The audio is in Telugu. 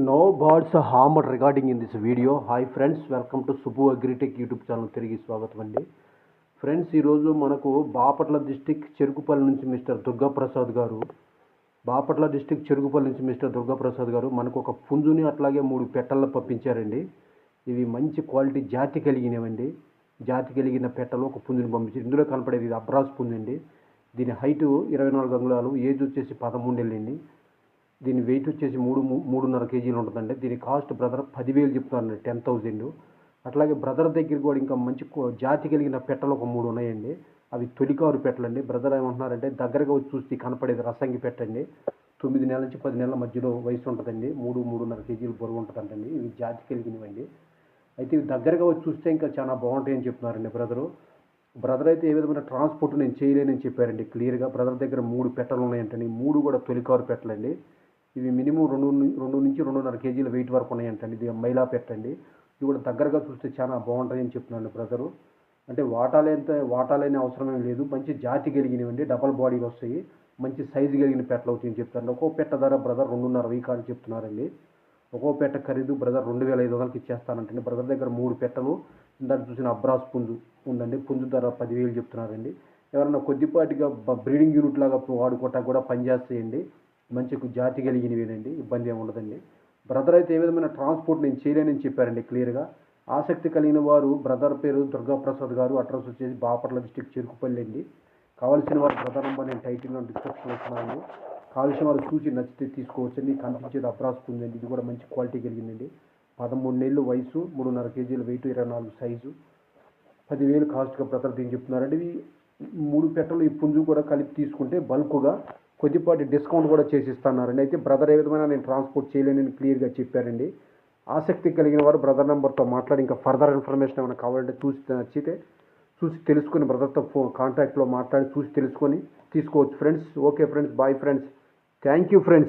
No birds harmed regarding in this video hi friends welcome to Subbu Agritech YouTube channel తిరిగి స్వాగతం అండి. ఫ్రెండ్స్ ఈరోజు మనకు బాపట్ల డిస్టిక్ చెరుకుపల్లి నుంచి మిస్టర్ దుర్గాప్రసాద్ గారు బాపట్ల డిస్టిక్ చెరుకుపల్లి నుంచి మిస్టర్ దుర్గాప్రసాద్ గారు మనకు ఒక పుంజుని అట్లాగే మూడు పెట్టలను పంపించారండి. ఇవి మంచి క్వాలిటీ జాతి కలిగినవండి. జాతి కలిగిన పెట్టలు ఒక పుంజుని పంపించారు. ఇందులో కనపడేది ఇది అబ్రాస్ పుంజు అండి. దీని హైటు ఇరవై నాలుగు అంగుళాలు ఏజ్ వచ్చేసి పదమూడేళ్ళండి దీని వెయిట్ వచ్చేసి మూడు మూడున్నర కేజీలు ఉంటుందండి. దీని కాస్ట్ బ్రదర్ పదివేలు చెప్తున్నారండి టెన్ థౌజండ్ అట్లాగే బ్రదర్ దగ్గర కూడా ఇంకా మంచి కో- జాతి కలిగిన పెట్టలు ఒక మూడు ఉన్నాయండి. అవి తొలికారు పెట్టలండి. బ్రదర్ ఏమంటున్నారంటే దగ్గరగా వచ్చి చూస్తే కనపడేది రసంగి పెట్టండి తొమ్మిది నెలల నుంచి పది నెలల మధ్యలో వయసు ఉంటుందండి. మూడు మూడున్నర కేజీలు బరువు ఉంటుందండి ఇవి జాతి కలిగినవండి. అయితే ఇవి దగ్గరగా వచ్చి చూస్తే ఇంకా చాలా బాగుంటాయని చెప్తున్నారండి బ్రదరు బ్రదర్ అయితే ఏ విధమైన ట్రాన్స్పోర్ట్ నేను చేయలేనని చెప్పారండి. క్లియర్గా బ్రదర్ దగ్గర మూడు పెట్టలు ఉన్నాయంటండి. మూడు కూడా తొలికారు పెట్టలండి. ఇవి మినిమం రెండు రెండు నుంచి రెండున్నర కేజీల వెయిట్ వరకు ఉన్నాయంటండి. ఇది మైలా పెట్టండి ఇది కూడా దగ్గరగా చూస్తే చాలా బాగుంటాయని చెప్తున్నాను బ్రదరు. అంటే వాటాలేంత వాటాలనే అవసరమేం లేదు. మంచి జాతి కలిగినవండి డబల్ బాడీలు వస్తాయి. మంచి సైజు కలిగిన పెట్టలు అవుతాయని చెప్తారు ఒక్కో పెట్ట ధర బ్రదర్ రెండున్నర వెయ్యి కాదు చెప్తున్నారండి. ఒక్కో పెట్ట ఖరీదు బ్రదర్ రెండు వేల ఐదు వందలకి ఇచ్చేస్తానంటే బ్రదర్ దగ్గర మూడు పెట్టలు ఇందాక చూసిన అబ్రాస్ పుంజు ఉందండి. పుంజు ధర పదివేలు చెప్తున్నారండి. ఎవరైనా కొద్దిపాటిగా బ్రీడింగ్ యూనిట్ లాగా వాడుకోవటానికి కూడా పనిచేస్తాయండి మంచి జాతి కలిగినవేనండి ఇబ్బంది ఏమి ఉండదండి. బ్రదర్ అయితే ఏ విధమైన ట్రాన్స్పోర్ట్ నేను చేయలేనని చెప్పారండి క్లియర్గా ఆసక్తి కలిగిన వారు బ్రదర్ పేరు దుర్గాప్రసాద్ గారు అడ్రస్ వచ్చేసి బాపట్ల డిస్టిక్ చెరుకుపల్లి అండి కావాల్సిన వారు బ్రదర్ నెంబర్ నేను టైటిల్లో డిస్క్రిప్షన్లో ఇస్తున్నాను. కావాల్సిన వారు చూసి నచ్చితే తీసుకోవచ్చండి కనిపించేది అబ్రాస్ ఉందండి ఇది కూడా మంచి క్వాలిటీ కలిగిందండి. పదమూడు నెలలు వయసు మూడున్నర కేజీల వెయిట్ ఇరవై నాలుగు సైజు పదివేలు కాస్ట్గా బ్రదర్ దీన్ని చెప్తున్నారండి ఇవి మూడు పెట్టలు ఈ పుంజు కూడా కలిపి తీసుకుంటే బల్క్గా కొద్దిపాటి డిస్కౌంట్ కూడా చేసి అయితే బ్రదర్ ఏ విధమైన నేను ట్రాన్స్పోర్ట్ చేయలేనని క్లియర్గా చెప్పారండి. ఆసక్తి కలిగిన వారు బ్రదర్ నెంబర్తో మాట్లాడి ఇంకా ఫర్దర్ ఇన్ఫర్మేషన్ ఏమైనా కావాలంటే చూసి నచ్చితే చూసి తెలుసుకొని బ్రదర్తో ఫోన్ కాంటాక్ట్లో మాట్లాడి చూసి తెలుసుకొని తీసుకోవచ్చు. Friends okay friends bye friends thank you friends